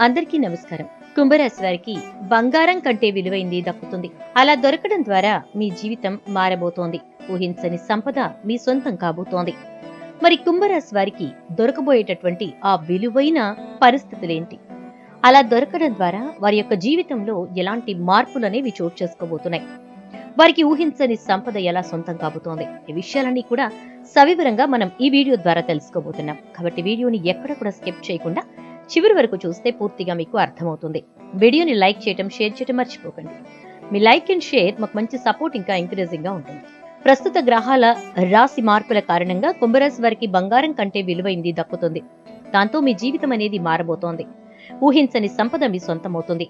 అందరికీ నమస్కారం. కుంభరాశి వారికి బంగారం కంటే విలువైంది దక్కుతుంది. అలా దొరకడం ద్వారా మీ జీవితం మారబోతోంది. ఊహించని సంపద మీ సొంతం కాబోతోంది. మరి కుంభరాశి వారికి దొరకబోయేటటువంటి ఆ విలువైన పరిస్థితులేంటి? అలా దొరకడం ద్వారా వారి యొక్క జీవితంలో ఎలాంటి మార్పులనేవి చోటు చేసుకోబోతున్నాయి. వారికి ఊహించని సంపద ఎలా సొంతం కాబోతోంది? ఈ విషయాలన్నీ కూడా సవివరంగా మనం ఈ వీడియో ద్వారా తెలుసుకోబోతున్నాం. కాబట్టి వీడియోని ఎక్కడ కూడా స్కిప్ చేయకుండా చివరి వరకు చూస్తే పూర్తిగా మీకు అర్థమవుతుంది. వీడియోని లైక్ చేయటం షేర్ చేయటం మర్చిపోకండి. మీ లైక్ అండ్ షేర్ మాకు మంచి సపోర్ట్ ఇంకా ఎంకరేజింగ్గా ఉంటుంది. ప్రస్తుత గ్రహాల రాశి మార్పుల కారణంగా కుంభరాశి వారికి బంగారం కంటే విలువైంది దక్కుతుంది. దాంతో మీ జీవితం అనేది మారబోతోంది. ఊహించని సంపద మీ సొంతమవుతుంది.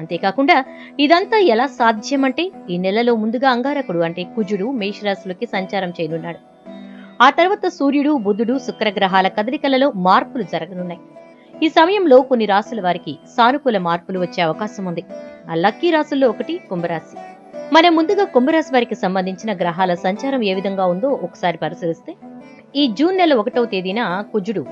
అంతేకాకుండా ఇదంతా ఎలా సాధ్యమంటే ఈ నెలలో ముందుగా అంగారకుడు అంటే కుజుడు మేషరాశులకి సంచారం చేయనున్నాడు. ఆ తర్వాత సూర్యుడు బుధుడు శుక్రగ్రహాల కదలికలలో మార్పులు జరగనున్నాయి. ఈ సమయంలో కొన్ని రాసుల వారికి సానుకూల మార్పులు వచ్చే అవకాశం ఉంది. ఆ లక్కీ రాసుల్లో ఒకటి కుంభరాశి. మనం ముందుగా కుంభరాశి వారికి సంబంధించిన గ్రహాల సంచారం ఏ విధంగా ఉందో ఒకసారి పరిశీలిస్తే ఈ జూన్ నెల ఒకటవ తేదీన కుజుడు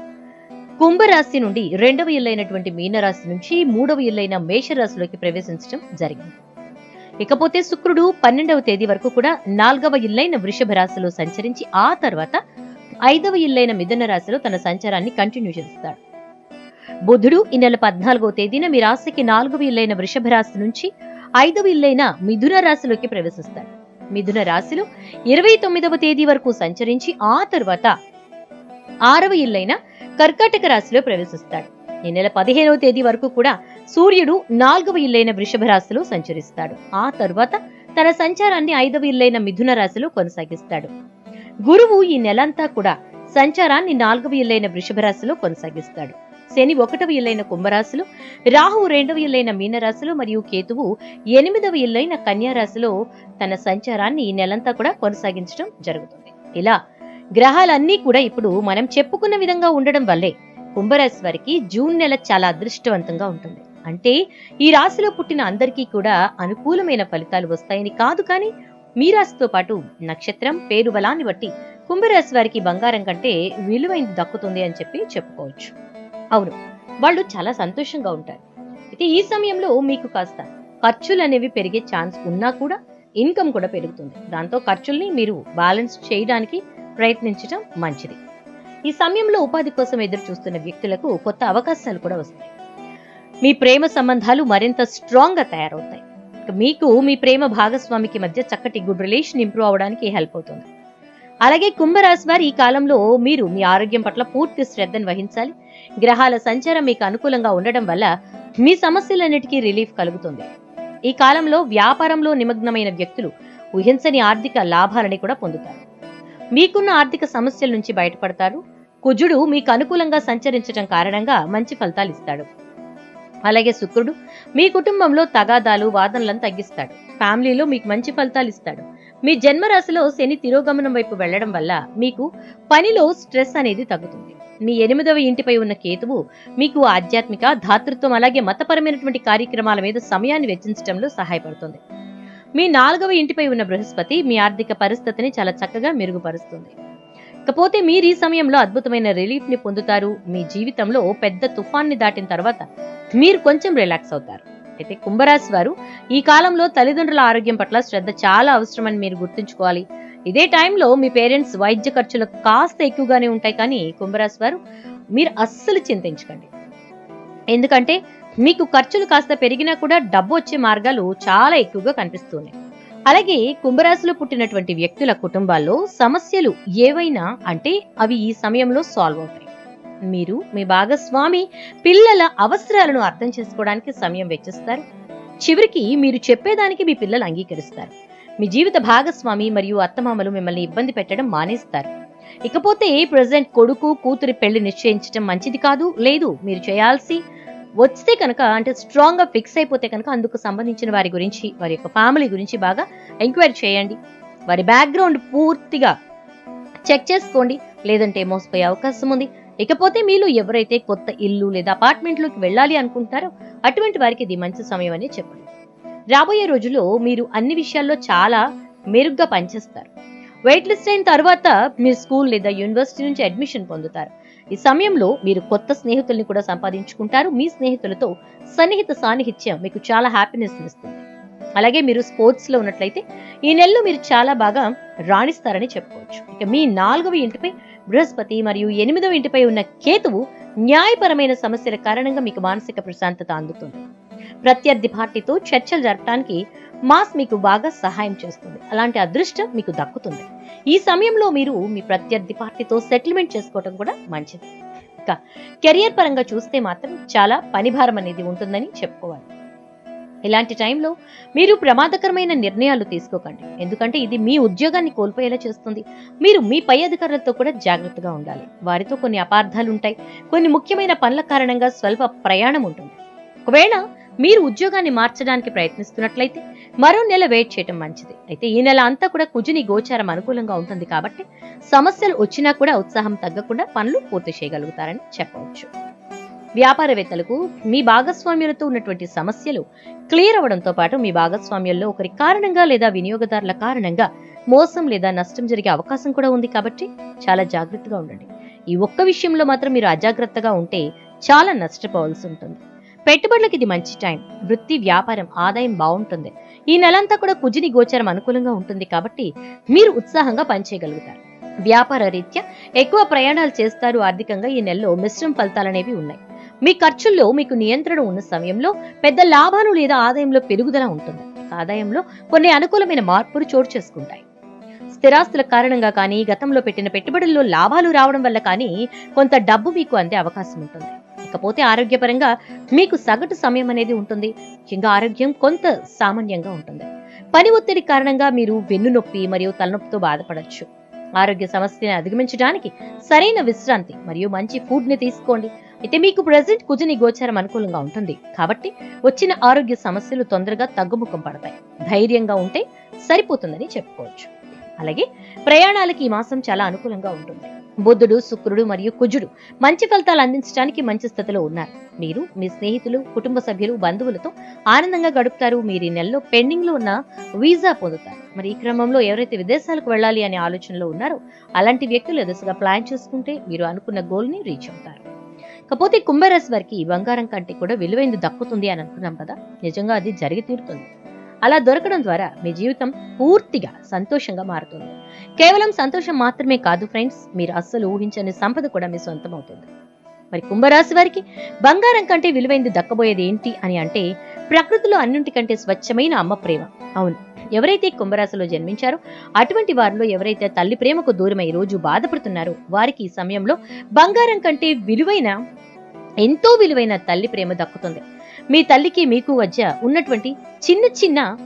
కుంభరాశి నుండి రెండవ ఇల్లైనటువంటి మీనరాశి నుంచి మూడవ ఇల్లైన మేషరాశిలోకి ప్రవేశించడం జరిగింది. ఇకపోతే శుక్రుడు పన్నెండవ తేదీ వరకు కూడా నాలుగవ ఇల్లైన వృషభ రాశిలో సంచరించి ఆ తర్వాత ఐదవ ఇల్లైన మిథున రాశిలో తన సంచారాన్ని కంటిన్యూ చేస్తాడు. బుధుడు ఈ నెల పద్నాలుగవ తేదీన మీ రాశికి నాలుగవ ఇల్లైన వృషభ రాశి నుంచి ఐదవ ఇల్లైన మిథున రాశిలోకి ప్రవేశిస్తాడు. మిథున రాశిలో ఇరవై తొమ్మిదవ తేదీ వరకు సంచరించి ఆ తర్వాత ఆరవ ఇల్లైన కర్కాటక రాశిలో ప్రవేశిస్తాడు. ఈ నెల పదిహేనవ తేదీ వరకు కూడా సూర్యుడు నాలుగవ ఇల్లైన వృషభ రాశిలో సంచరిస్తాడు. ఆ తర్వాత తన సంచారాన్ని ఐదవ ఇల్లైన మిథున రాశిలో కొనసాగిస్తాడు. గురువు ఈ నెలంతా కూడా సంచారాన్ని నాలుగవ ఇల్లైన వృషభ రాశిలో కొనసాగిస్తాడు. శని ఒకటవ ఇల్లైన కుంభరాశిలో రాహు రెండవ ఇల్లైన మీనరాశిలో మరియు కేతువు ఎనిమిదవ ఇల్లైన కన్యారాశిలో తన సంచారాన్ని ఈ నెలంతా కూడా కొనసాగించడం జరుగుతుంది. ఇలా గ్రహాలన్నీ కూడా ఇప్పుడు మనం చెప్పుకున్న విధంగా ఉండడం వల్లే కుంభరాశి వారికి జూన్ నెల చాలా అదృష్టవంతంగా ఉంటుంది. అంటే ఈ రాశిలో పుట్టిన అందరికీ కూడా అనుకూలమైన ఫలితాలు వస్తాయని కాదు కానీ మీ రాశితో పాటు నక్షత్రం పేరు బలాన్ని బట్టి కుంభరాశి వారికి బంగారం కంటే విలువైంది దక్కుతుంది అని చెప్పి చెప్పుకోవచ్చు. అవును వాళ్ళు చాలా సంతోషంగా ఉంటారు. అయితే ఈ సమయంలో మీకు కాస్త ఖర్చులు అనేవి పెరిగే ఛాన్స్ ఉన్నా కూడా ఇన్కమ్ కూడా పెరుగుతుంది. దాంతో ఖర్చుల్ని మీరు బ్యాలెన్స్ చేయడానికి ప్రయత్నించడం మంచిది. ఈ సమయంలో ఉపాధి కోసం ఎదురు చూస్తున్న వ్యక్తులకు కొత్త అవకాశాలు కూడా వస్తాయి. మీ ప్రేమ సంబంధాలు మరింత స్ట్రాంగ్గా తయారవుతాయి మీకు మీ ప్రేమ భాగస్వామికి మధ్య చక్కటి గుడ్ రిలేషన్ ఇంప్రూవ్ అవడానికి హెల్ప్ అవుతుంది. అలాగే కుంభరాశి వారి ఈ కాలంలో మీరు మీ ఆరోగ్యం పట్ల పూర్తి శ్రద్ధను వహించాలి. గ్రహాల సంచారం మీకు అనుకూలంగా ఉండడం వల్ల మీ సమస్యలన్నిటికీ రిలీఫ్ కలుగుతుంది. ఈ కాలంలో వ్యాపారంలో నిమగ్నమైన వ్యక్తులు ఊహించని ఆర్థిక లాభాలని కూడా పొందుతారు. మీకున్న ఆర్థిక సమస్యల నుంచి బయటపడతారు. కుజుడు మీకు అనుకూలంగా సంచరించడం కారణంగా మంచి ఫలితాలు ఇస్తాడు. అలాగే శుక్రుడు మీ కుటుంబంలో తగాదాలు వాదనలను తగ్గిస్తాడు. ఫ్యామిలీలో మీకు మంచి ఫలితాలు ఇస్తాడు. మీ జన్మరాశిలో శని తిరోగమనం వైపు వెళ్ళడం వల్ల మీకు పనిలో స్ట్రెస్ అనేది తగ్గుతుంది. మీ ఎనిమిదవ ఇంటిపై ఉన్న కేతువు మీకు ఆధ్యాత్మిక ధాతృత్వం అలాగే మతపరమైనటువంటి కార్యక్రమాల మీద సమయాన్ని వెచ్చించడంలో సహాయపడుతుంది. మీ నాలుగవ ఇంటిపై ఉన్న బృహస్పతి మీ ఆర్థిక పరిస్థితిని చాలా చక్కగా మెరుగుపరుస్తుంది. ఇకపోతే మీరు ఈ సమయంలో అద్భుతమైన రిలీఫ్ని పొందుతారు. మీ జీవితంలో పెద్ద తుఫాన్ని దాటిన తర్వాత మీరు కొంచెం రిలాక్స్ అవుతారు. అయితే కుంభరాశి వారు ఈ కాలంలో తల్లిదండ్రుల ఆరోగ్యం పట్ల శ్రద్ధ చాలా అవసరమని మీరు గుర్తుంచుకోవాలి. ఇదే టైంలో మీ పేరెంట్స్ వైద్య ఖర్చులు కాస్త ఎక్కువగానే ఉంటాయి. కానీ కుంభరాశి వారు మీరు అస్సలు చింతించకండి. ఎందుకంటే మీకు ఖర్చులు కాస్త పెరిగినా కూడా డబ్బు వచ్చే మార్గాలు చాలా ఎక్కువగా కనిపిస్తున్నాయి. అలాగే కుంభరాశిలో పుట్టినటువంటి వ్యక్తుల కుటుంబాల్లో సమస్యలు ఏవైనా అంటే అవి ఈ సమయంలో సాల్వ్ అవుతాయి. మీరు మీ భాగస్వామి పిల్లల అవసరాలను అర్థం చేసుకోవడానికి సమయం వెచ్చిస్తారు. చివరికి మీరు చెప్పేదానికి మీ పిల్లలు అంగీకరిస్తారు. మీ జీవిత భాగస్వామి మరియు అత్తమామలు మిమ్మల్ని ఇబ్బంది పెట్టడం మానేస్తారు. ఇకపోతే ప్రజెంట్ కొడుకు కూతురి పెళ్ళి నిశ్చయించడం మంచిది కాదు లేదు మీరు చేయాల్సి వస్తే కనుక అంటే స్ట్రాంగ్గా ఫిక్స్ అయిపోతే కనుక అందుకు సంబంధించిన వారి గురించి వారి యొక్క ఫ్యామిలీ గురించి బాగా ఎంక్వైరీ చేయండి. వారి బ్యాక్గ్రౌండ్ పూర్తిగా చెక్ చేసుకోండి. లేదంటే మోసపోయే అవకాశం ఉంది. ఇకపోతే మీలో ఎవరైతే కొత్త ఇల్లు లేదా అపార్ట్మెంట్లోకి వెళ్ళాలి అనుకుంటారో అటువంటి వారికి ఇది మంచి సమయం అని చెప్పండి. రాబోయే రోజుల్లో మీరు అన్ని విషయాల్లో చాలా మెరుగ్గా పనిచేస్తారు. వెయిట్ లిస్ట్ అయిన తర్వాత మీరు స్కూల్ లేదా యూనివర్సిటీ నుంచి అడ్మిషన్ పొందుతారు. ఈ సమయంలో మీరు కొత్త స్నేహితుల్ని కూడా సంపాదించుకుంటారు. మీ స్నేహితులతో సన్నిహిత సాన్నిహిత్యం మీకు చాలా హ్యాపీనెస్ ఇస్తుంది. అలాగే మీరు స్పోర్ట్స్లో ఉన్నట్లయితే ఈ నెలలో మీరు చాలా బాగా రాణిస్తారని చెప్పుకోవచ్చు. ఇక మీ నాలుగవ ఇంటిపై బృహస్పతి మరియు ఎనిమిదవ ఇంటిపై ఉన్న కేతువు న్యాయపరమైన సమస్యల కారణంగా మీకు మానసిక ప్రశాంతత అందుతుంది. ప్రత్యర్థి పార్టీతో చర్చలు జరపడానికి మాస్ మీకు బాగా సహాయం చేస్తుంది. అలాంటి అదృష్టం మీకు దక్కుతుంది. ఈ సమయంలో మీరు మీ ప్రత్యర్థి పార్టీతో సెటిల్మెంట్ చేసుకోవడం కూడా మంచిది. ఇక కెరియర్ పరంగా చూస్తే మాత్రం చాలా పనిభారం అనేది ఉంటుందని చెప్పుకోవాలి. ఇలాంటి టైంలో మీరు ప్రమాదకరమైన నిర్ణయాలు తీసుకోకండి. ఎందుకంటే ఇది మీ ఉద్యోగాన్ని కోల్పోయేలా చేస్తుంది. మీరు మీ పై అధికారులతో కూడా జాగ్రత్తగా ఉండాలి. వారితో కొన్ని అపార్థాలు ఉంటాయి కొన్ని ముఖ్యమైన పనుల కారణంగా స్వల్ప ప్రయాణం ఉంటుంది. ఒకవేళ మీరు ఉద్యోగాన్ని మార్చడానికి ప్రయత్నిస్తున్నట్లయితే మరో నెల వెయిట్ చేయడం మంచిది. అయితే ఈ నెల అంతా కూడా కుజుని గోచారం అనుకూలంగా ఉంటుంది కాబట్టి సమస్యలు వచ్చినా కూడా ఉత్సాహం తగ్గకుండా పనులు పూర్తి చేయగలుగుతారని చెప్పవచ్చు. వ్యాపారవేత్తలకు మీ భాగస్వామ్యులతో ఉన్నటువంటి సమస్యలు క్లియర్ అవడంతో పాటు మీ భాగస్వామ్యంలో ఒకరి కారణంగా లేదా వినియోగదారుల కారణంగా మోసం లేదా నష్టం జరిగే అవకాశం కూడా ఉంది కాబట్టి చాలా జాగ్రత్తగా ఉండండి. ఈ ఒక్క విషయంలో మాత్రం మీరు అజాగ్రత్తగా ఉంటే చాలా నష్టపోవాల్సి ఉంటుంది. పెట్టుబడులకు ఇది మంచి టైం. వృత్తి వ్యాపారం ఆదాయం బాగుంటుంది. ఈ నెలంతా కూడా కుజిని గోచరం అనుకూలంగా ఉంటుంది కాబట్టి మీరు ఉత్సాహంగా పనిచేయగలుగుతారు. వ్యాపార రీత్యా ఎక్కువ ప్రయాణాలు చేస్తారు ఆర్థికంగా ఈ నెలలో మిశ్రమ ఫలితాలనేవి ఉన్నాయి. మీ ఖర్చుల్లో మీకు నియంత్రణ ఉన్న సమయంలో పెద్ద లాభాలు లేదా ఆదాయంలో పెరుగుదల ఉంటుంది. ఆదాయంలో కొన్ని అనుకూలమైన మార్పులు చోటు చేసుకుంటాయి. స్థిరాస్తుల కారణంగా కానీ గతంలో పెట్టిన పెట్టుబడుల్లో లాభాలు రావడం వల్ల కానీ కొంత డబ్బు మీకు అందే అవకాశం ఉంటుంది. ఇకపోతే ఆరోగ్యపరంగా మీకు సగటు సమయం అనేది ఉంటుంది. ముఖ్యంగా ఆరోగ్యం కొంత సామాన్యంగా ఉంటుంది. పని ఒత్తిడి కారణంగా మీరు వెన్ను నొప్పి మరియు తలనొప్పితో బాధపడచ్చు. ఆరోగ్య సమస్యని అధిగమించడానికి సరైన విశ్రాంతి మరియు మంచి ఫుడ్ని తీసుకోండి. అయితే మీకు ప్రెసెంట్ కుజని గోచారం అనుకూలంగా ఉంటుంది. కాబట్టి వచ్చిన ఆరోగ్య సమస్యలు తొందరగా తగ్గుముఖం పడతాయి. ధైర్యంగా ఉంటే సరిపోతుందని చెప్పుకోవచ్చు. అలాగే ప్రయాణాలకి ఈ మాసం చాలా అనుకూలంగా ఉంటుంది. బుద్ధుడు శుక్రుడు మరియు కుజుడు మంచి ఫలితాలు అందించడానికి మంచి స్థితిలో ఉన్నారు. మీరు మీ స్నేహితులు కుటుంబ సభ్యులు బంధువులతో ఆనందంగా గడుపుతారు. మీరు ఈ నెలలో పెండింగ్లో ఉన్న వీసా పొందుతారు. మరి ఈ క్రమంలో ఎవరైతే విదేశాలకు వెళ్ళాలి అనే ఆలోచనలో ఉన్నారో అలాంటి వ్యక్తులు ఎదురుగా ప్లాన్ చేసుకుంటే మీరు అనుకున్న గోల్ని రీచ్ అవుతారు. కాకపోతే కుంభరాశి వారికి బంగారం కంటే కూడా విలువైంది దక్కుతుంది అని అనుకున్నాం కదా? నిజంగా అది జరిగి తీరుతుంది. అలా దొరకడం ద్వారా మీ జీవితం పూర్తిగా సంతోషంగా మారుతుంది. కేవలం సంతోషం మాత్రమే కాదు ఫ్రెండ్స్ మీరు అస్సలు ఊహించని సంపద కూడా మీ సొంతం అవుతుంది మరి కుంభరాశి వారికి బంగారం కంటే విలువైంది దక్కబోయేది ఏంటి అని అంటే ప్రకృతిలో అన్నింటికంటే స్వచ్ఛమైన అమ్మ ప్రేమ. అవును ఎవరైతే కుంభరాశిలో జన్మించారో అటువంటి వారిలో ఎవరైతే తల్లి ప్రేమకు దూరమై రోజు బాధపడుతున్నారో వారికి ఈ సమయంలో బంగారం కంటే విలువైన ఎంతో విలువైన తల్లి ప్రేమ దక్కుతుంది. మీ తల్లికి మీకు మధ్య ఉన్నటువంటి చిన్న చిన్న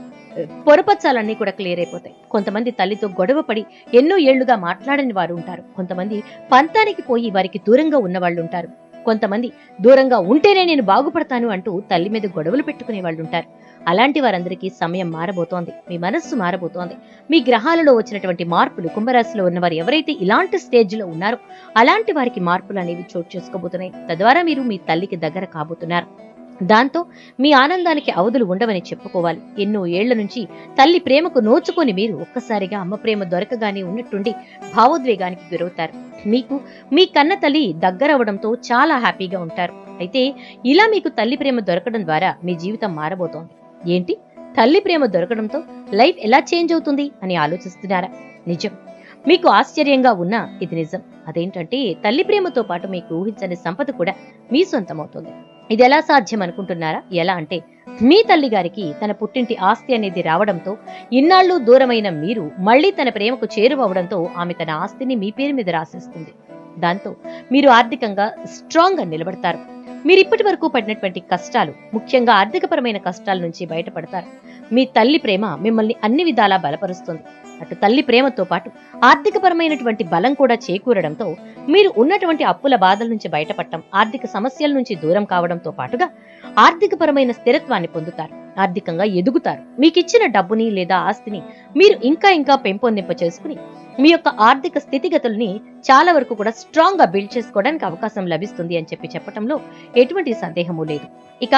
పొరపచ్చాలన్నీ కూడా క్లియర్ అయిపోతాయి. కొంతమంది తల్లితో గొడవ పడి ఎన్నో ఏళ్ళుగా మాట్లాడని వారు ఉంటారు. కొంతమంది పంతానికి పోయి వారికి దూరంగా ఉన్న వాళ్ళు ఉంటారు. కొంతమంది దూరంగా ఉంటేనే నేను బాగుపడతాను అంటూ తల్లి మీద గొడవలు పెట్టుకునే వాళ్ళు ఉంటారు. అలాంటి వారందరికీ సమయం మారబోతోంది. మీ మనస్సు మారబోతోంది. మీ గ్రహాలలో వచ్చినటువంటి మార్పులు కుంభరాశిలో ఉన్నవారు ఎవరైతే ఇలాంటి స్టేజ్లో ఉన్నారో అలాంటి వారికి మార్పులు అనేవి చోటు చేసుకోబోతున్నాయి. తద్వారా మీరు మీ తల్లికి దగ్గర కాబోతున్నారు. దాంతో మీ ఆనందానికి అవధులు ఉండవని చెప్పుకోవాలి. ఎన్నో ఏళ్ళ నుంచి తల్లి ప్రేమకు నోచుకొని మీరు ఒక్కసారిగా అమ్మ ప్రేమ దొరకగానే ఉన్నట్టుండి భావోద్వేగానికి గురవుతారు. మీకు మీ కన్న తల్లి దగ్గరవడంతో చాలా హ్యాపీగా ఉంటారు. అయితే ఇలా మీకు తల్లి ప్రేమ దొరకడం ద్వారా మీ జీవితం మారబోతోంది. ఏంటి? తల్లి ప్రేమ దొరకడంతో లైఫ్ ఎలా చేంజ్ అవుతుంది అని ఆలోచిస్తున్నారా? నిజం. మీకు ఆశ్చర్యంగా ఉన్నా ఇది నిజం. అదేంటంటే తల్లి ప్రేమతో పాటు మీకు ఊహించని సంపద కూడా మీ సొంతమవుతుంది. ఇది ఎలా సాధ్యం అనుకుంటున్నారా? ఎలా అంటే మీ తల్లి గారికి తన పుట్టింటి ఆస్తి అనేది రావడంతో ఇన్నాళ్ళు దూరమైన మీరు మళ్ళీ తన ప్రేమకు చేరువవడంతో ఆమె తన ఆస్తిని మీ పేరు మీద రాసేస్తుంది. దాంతో మీరు ఆర్థికంగా స్ట్రాంగ్గా నిలబడతారు. మీరు ఇప్పటి వరకు పడినటువంటి కష్టాలు ముఖ్యంగా ఆర్థికపరమైన కష్టాల నుంచి బయటపడతారు. మీ తల్లి ప్రేమ మిమ్మల్ని అన్ని విధాలా బలపరుస్తుంది. అటు తల్లి ప్రేమతో పాటు ఆర్థికపరమైనటువంటి బలం కూడా చేకూరడంతో మీరు ఉన్నటువంటి అప్పుల బాధల నుంచి బయటపడటం ఆర్థిక సమస్యల నుంచి దూరం కావడంతో పాటుగా ఆర్థికపరమైన స్థిరత్వాన్ని పొందుతారు ఆర్థికంగా ఎదుగుతారు. మీకిచ్చిన డబ్బుని లేదా ఆస్తిని మీరు ఇంకా ఇంకా పెంపొందింప చేసుకుని మీ యొక్క ఆర్థిక స్థితిగతుల్ని చాలా వరకు కూడా స్ట్రాంగ్గా బిల్డ్ చేసుకోవడానికి అవకాశం లభిస్తుంది అని చెప్పి చెప్పటంలో ఎటువంటి సందేహము లేదు. ఇక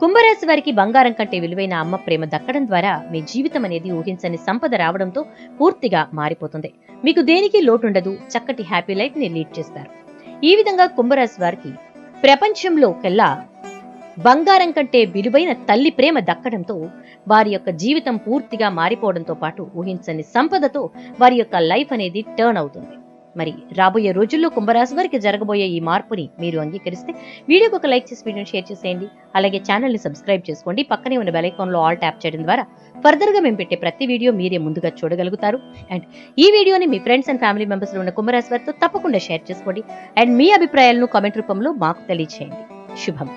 కుంభరాశి వారికి బంగారం కంటే విలువైన అమ్మ ప్రేమ దక్కడం ద్వారా మీ జీవితం అనేది ఊహించని సంపద రావడంతో పూర్తిగా మారిపోతుంది. మీకు దేనికి లోటుండదు చక్కటి హ్యాపీ లైఫ్ని లీడ్ చేస్తారు. ఈ విధంగా కుంభరాశి వారికి ప్రపంచంలో కల్లా బంగారం కంటే విలువైన తల్లి ప్రేమ దక్కడంతో వారి యొక్క జీవితం పూర్తిగా మారిపోవడంతో పాటు ఊహించని సంపదతో వారి యొక్క లైఫ్ అనేది టర్న్ అవుతుంది. మరి రాబోయే రోజుల్లో కుంభరాశి వారికి జరగబోయే ఈ మార్పుని మీరు అంగీకరిస్తే వీడియోకి ఒక లైక్ చేసి వీడియోని షేర్ చేసేయండి. అలాగే ఛానల్ని సబ్స్క్రైబ్ చేసుకోండి. పక్కనే ఉన్న బెలైకాన్లో ఆల్ ట్యాప్ చేయడం ద్వారా ఫర్దర్గా మేము పెట్టే ప్రతి వీడియో మీరే ముందుగా చూడగలుగుతారు. అండ్ ఈ వీడియోని మీ ఫ్రెండ్స్ అండ్ ఫ్యామిలీ మెంబర్స్లో ఉన్న కుంభరాశి వారితో తప్పకుండా షేర్ చేసుకోండి. అండ్ మీ అభిప్రాయాలను కామెంట్ రూపంలో మాకు తెలియచేయండి. శుభం.